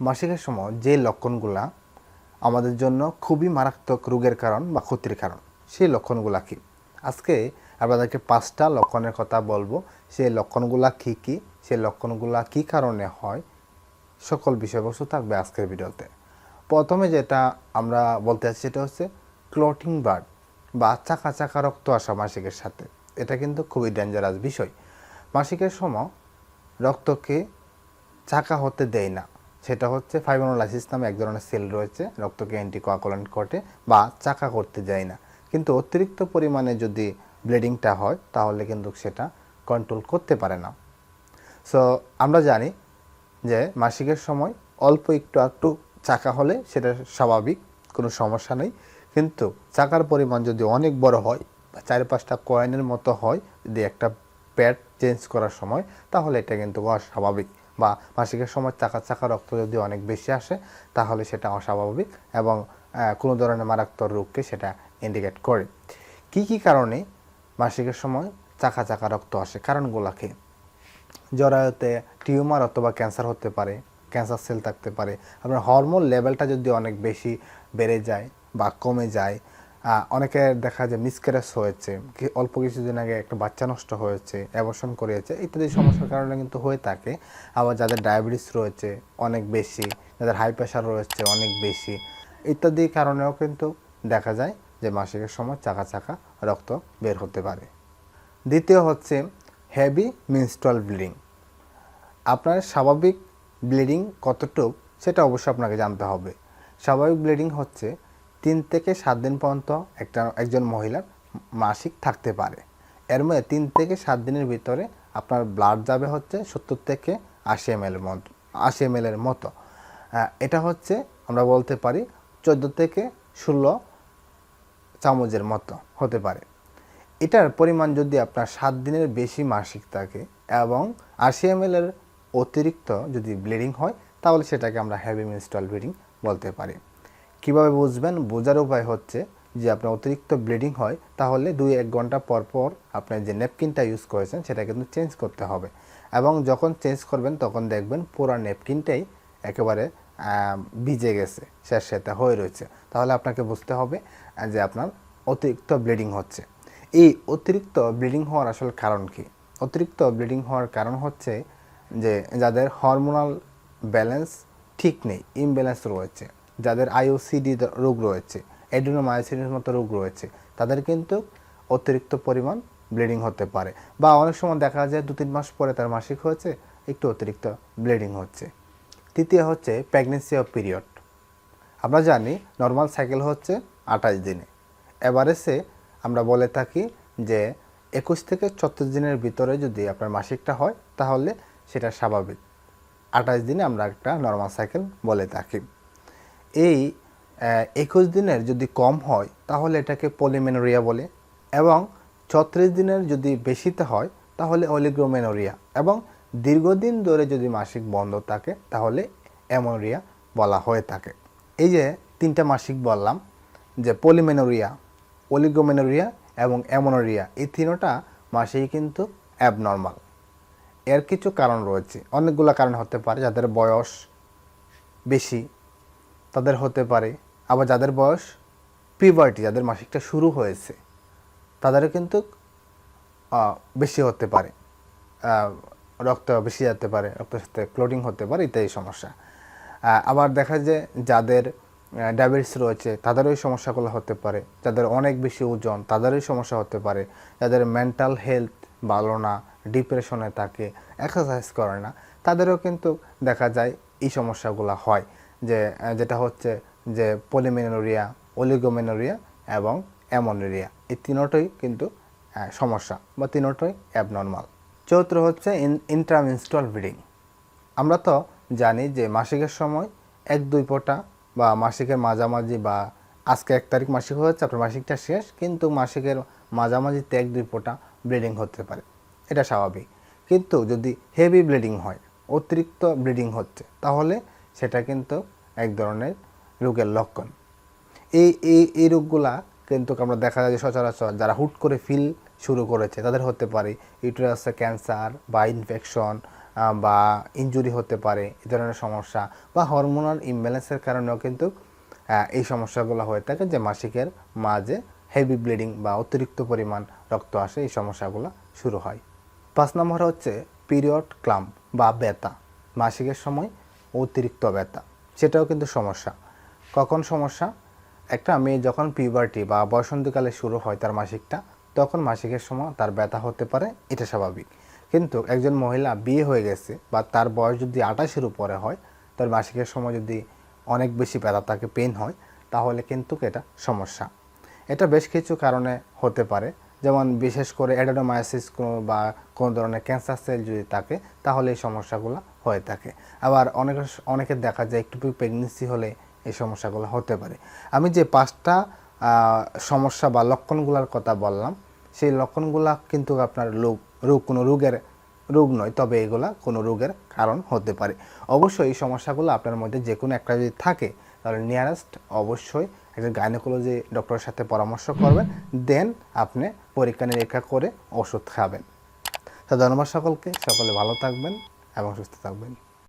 মাসিকের সময় যে লক্ষণগুলা আমাদের জন্য খুবই মারাত্মক রোগের কারণ বা ক্ষতির কারণ, সেই লক্ষণগুলা কী? আজকে আপনাদেরকে পাঁচটা লক্ষণের কথা বলব। সেই লক্ষণগুলা কী কী? সেই লক্ষণগুলা কী কারণে হয়? সকল বিষয়বস্তু থাকবে আজকের ভিডিওতে। প্রথমে যেটা আমরা বলতে চাচ্ছি সেটা হচ্ছে ক্লটিং বার্ড বা চাকা চাকা রক্ত আসা মাসিকের সাথে। এটা কিন্তু খুবই ডেঞ্জারাস বিষয়। মাসিকের সময় রক্তকে চাকা হতে দেয় না। সেটা হচ্ছে ফাইব্রোলাইসিস নামে এক ধরনের সেল রয়েছে, রক্তকে অ্যান্টিকোয়াগুলেন্ট করতে বা চাকা করতে যায় না। কিন্তু অতিরিক্ত পরিমাণে যদি ব্লিডিংটা হয়, তাহলে কিন্তু সেটা কন্ট্রোল করতে পারে না। সো আমরা জানি যে মাসিকের সময় অল্প একটু একটু চাকা হলে সেটা স্বাভাবিক, কোনো সমস্যা নেই। কিন্তু চাকার পরিমাণ যদি অনেক বড় হয় বা চার পাঁচটা কয়েনের মতো হয়, যদি একটা প্যাড চেঞ্জ করার সময়, তাহলে এটা কিন্তু অস্বাভাবিক। বা মাসিকের সময় চাকা চাকা রক্ত যদি অনেক বেশি আসে, তাহলে সেটা অস্বাভাবিক এবং কোনো ধরনের মারাত্মক রোগকে সেটা ইন্ডিকেট করে। কি কি কারণে মাসিকের সময় চাকা চাকা রক্ত আসে? কারণগুলো কি? জরায়ুতে টিউমার অথবা ক্যান্সার হতে পারে, ক্যান্সার সেল থাকতে পারে। আপনার হরমোন লেভেলটা যদি অনেক বেশি বেড়ে যায় বা কমে যায় আহ, অনেকের দেখা যায় মিসক্যারেজ হয়েছে অল্প কিছুদিন আগে একটা বাচ্চা নষ্ট হয়েছে অ্যাবর্শন করিয়েছে ইত্যাদি সমস্যার কারণে কিন্তু হয়ে থাকে। আবার যাদের ডায়াবেটিস রয়েছে অনেক বেশি যাদের হাই প্রেশার রয়েছে অনেক বেশি ইত্যাদি কারণেও কিন্তু দেখা যায় যে মাসিকের সময় চাকা চাকা রক্ত বের হতে পারে। দ্বিতীয় হচ্ছে হেভি মিনস্ট্রাল ব্লিডিং আপনার স্বাভাবিক ব্লিডিং কতটুক সেটা অবশ্যই আপনাকে জানতে হবে। স্বাভাবিক ব্লিডিং হচ্ছে তিন থেকে সাত দিন পর্যন্ত একটা, একজন মহিলার মাসিক থাকতে পারে। এর মধ্যে তিন থেকে সাত দিনের ভিতরে আপনার ব্লাড যাবে হচ্ছে সত্তর থেকে আশি এম মতো, আশি এম এর মতো। এটা হচ্ছে আমরা বলতে পারি চোদ্দ থেকে ষোলো চামচের মতো হতে পারে। এটার পরিমাণ যদি আপনার সাত দিনের বেশি মাসিক থাকে এবং আশি এম এর অতিরিক্ত যদি ব্লিডিং হয়, তাহলে সেটাকে আমরা হ্যাভি মিনস্ট্রাল ব্লিডিং বলতে পারি। কীভাবে বুঝবেন? বোঝার উপায় হচ্ছে যে আপনার অতিরিক্ত ব্লিডিং হয়, তাহলে দুই এক ঘণ্টা পর পর আপনার যে নেপকিনটা ইউজ করেছেন, সেটা কিন্তু চেঞ্জ করতে হবে। এবং যখন চেঞ্জ করবেন, তখন দেখবেন পুরো নেপকিনটাই একেবারে ভিজে গেছে, স্যাঁতস্যাঁতে হয়ে রয়েছে। তাহলে আপনাকে বুঝতে হবে যে আপনার অতিরিক্ত ব্লিডিং হচ্ছে। এই অতিরিক্ত ব্লিডিং হওয়ার আসলে কারণ কি? অতিরিক্ত ব্লিডিং হওয়ার কারণ হচ্ছে যে যাদের হরমোনাল ব্যালেন্স ঠিক নেই ইমব্যালেন্স রয়েছে। যাদের আইওসিডি রোগ রয়েছে অ্যাড্রিনোমায়োসিনের মতো রোগ রয়েছে, তাদের কিন্তু অতিরিক্ত পরিমাণ ব্লিডিং হতে পারে। বা অনেক সময় দেখা যায় দু তিন মাস পরে তার মাসিক হয়েছে, একটু অতিরিক্ত ব্লিডিং হচ্ছে। তৃতীয় হচ্ছে প্রেগনেন্সি অফ পিরিয়ড আমরা জানি নর্মাল সাইকেল হচ্ছে আঠাশ দিনে। এভারেজে আমরা বলে থাকি যে একুশ থেকে ছত্রিশ দিনের ভিতরে যদি আপনার মাসিকটা হয়, তাহলে সেটা স্বাভাবিক। আঠাশ দিনে আমরা একটা নর্মাল সাইকেল বলে থাকি। এই একুশ দিনের যদি কম হয়, তাহলে এটাকে পলিমেনোরিয়া বলে এবং ছত্রিশ দিনের যদি বেশিতে হয়, তাহলে অলিগ্রোমেনোরিয়া এবং দীর্ঘদিন ধরে যদি মাসিক বন্ধ থাকে, তাহলে অ্যামোরিয়া বলা হয়ে থাকে। এই যে তিনটা মাসিক বললাম, যে পলিমেনোরিয়া, অলিগোমেনোরিয়া এবং অ্যামোনোরিয়া এই তিনোটা মাসেই কিন্তু অ্যাবনর্মাল এর কিছু কারণ রয়েছে। অনেকগুলো কারণ হতে পারে যাদের বয়স বেশি তাদের হতে পারে। আবার যাদের বয়স পিভার্টি যাদের মাসিকটা শুরু হয়েছে, তাদেরও কিন্তু বেশি হতে পারে। রক্ত বেশি যেতে পারে, রক্তের সাথে ক্লোটিং হতে পারে ইত্যাদি সমস্যা। আবার দেখা যায় যাদের ডায়াবেটিস রয়েছে, তাদেরও এই সমস্যাগুলো হতে পারে। যাদের অনেক বেশি ওজন তাদেরই সমস্যা হতে পারে। যাদের মেন্টাল হেলথ ভালো না ডিপ্রেশনে থাকে এক্সারসাইজ করে না, তাদেরও কিন্তু দেখা যায় এই সমস্যাগুলো হয়। যে যেটা হচ্ছে যে পলিমেনোরিয়া অলিগোমেনোরিয়া এবং অ্যামোনেরিয়া এই তিনোটাই কিন্তু সমস্যা বা তিনোটাই অ্যাবনর্মাল চৌত্র হচ্ছে ইন্ট্রামিনস্টল ব্লিডিং আমরা তো জানি যে মাসিকের সময় এক, দুই ফোঁটা বা মাসিকের মাঝামাঝি বা আজকে এক তারিখ মাসিক হয়েছে, আপনার মাসিকটা শেষ, কিন্তু মাসিকের মাঝামাঝিতে এক, দুই ফোঁটা ব্লিডিং হতে পারে। এটা স্বাভাবিক। কিন্তু যদি হেভি ব্লিডিং হয়, অতিরিক্ত ব্লিডিং হচ্ছে, তাহলে সেটা কিন্তু এক ধরনের রোগের লক্ষণ। এই এই এই রোগগুলা কিন্তু আমরা দেখা যায় যে সচরাচর যারা হুট করে ফিল শুরু করেছে, তাদের হতে পারে ইউটেরাসে ক্যান্সার বা ইনফেকশন বা ইনজুরি হতে পারে এই ধরনের সমস্যা বা হরমোনাল ইমব্যালেন্সের কারণেও কিন্তু এই সমস্যাগুলো হয়ে থাকে যে মাসিকের মাঝে হেভি ব্লিডিং বা অতিরিক্ত পরিমাণ রক্ত আসে, এই সমস্যাগুলো শুরু হয়। পাঁচ নম্বর হচ্ছে পিরিয়ড ক্লাম্প বা ব্যথা। মাসিকের সময় অতিরিক্ত ব্যথা। সেটাও কিন্তু সমস্যা। কখন সমস্যা? একটা মেয়ে যখন পিউবার্টি বা বসন্তকালে শুরু হয় তার মাসিকটা, তখন মাসিকের সময় তার ব্যথা হতে পারে, এটা স্বাভাবিক। কিন্তু একজন মহিলা বিয়ে হয়ে গেছে বা তার বয়স যদি আঠাশের উপরে হয়, তার মাসিকের সময় যদি অনেক বেশি ব্যথা, তাকে পেন হয়, তাহলে কিন্তু এটা সমস্যা। এটা বেশ কিছু কারণে হতে পারে। যেমন বিশেষ করে অ্যাডেনোমায়াসিস বা কোনো ধরনের ক্যান্সার সেল যদি থাকে, তাহলে এই সমস্যাগুলো হয়ে থাকে। আবার অনেক অনেকের দেখা যায় একটু প্রেগনেন্সি হলে এই সমস্যাগুলো হতে পারে। আমি যে পাঁচটা সমস্যা বা লক্ষণগুলোর কথা বললাম, সেই লক্ষণগুলা কিন্তু আপনার রোগ রোগ কোনো রোগের রোগ নয়, তবে এগুলা কোনো রোগের কারণ হতে পারে। অবশ্যই এই সমস্যাগুলো আপনার মধ্যে যে কোনো একটা যদি থাকে তাহলে নিয়ারেস্ট অবশ্যই একজন গাইনোকোলজি ডক্টরের সাথে পরামর্শ করবেন দেন আপনি পরীক্ষা নিরীক্ষা করে ওষুধ খাবেন। তা ধন্যবাদ সকলকে, সকলে ভালো থাকবেন এবং সুস্থ থাকবেন।